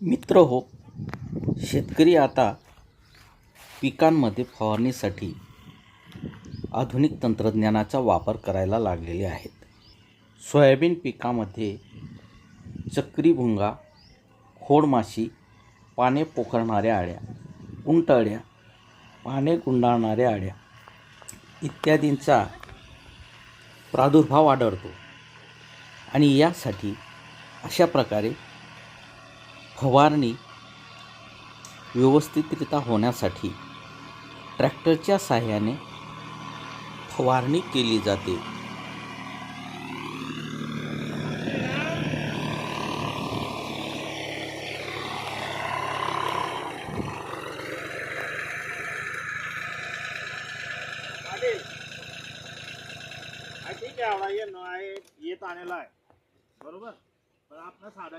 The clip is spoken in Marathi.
मित्र हो शेतकरी आता पिकांमध्ये फवारणीसाठी आधुनिक तंत्रज्ञानाचा वापर करायला लागलेले आहेत. सोयाबीन पिकामध्ये चक्रीभुंगा खोडमाशी पाने पोखरणाऱ्या अळ्या उंटअळ्या पाने गुंडाळणाऱ्या अळ्या इत्यादींचा प्रादुर्भाव आढळतो. आणि यासाठी अशा प्रकारे फवारणी व्यवस्थितरित्या होण्यासाठी ट्रॅक्टरच्या साहाय्याने फवारणी केली जाते. ठीक आहे आवडा ये न आहे. बरोबर? पण आहे साधा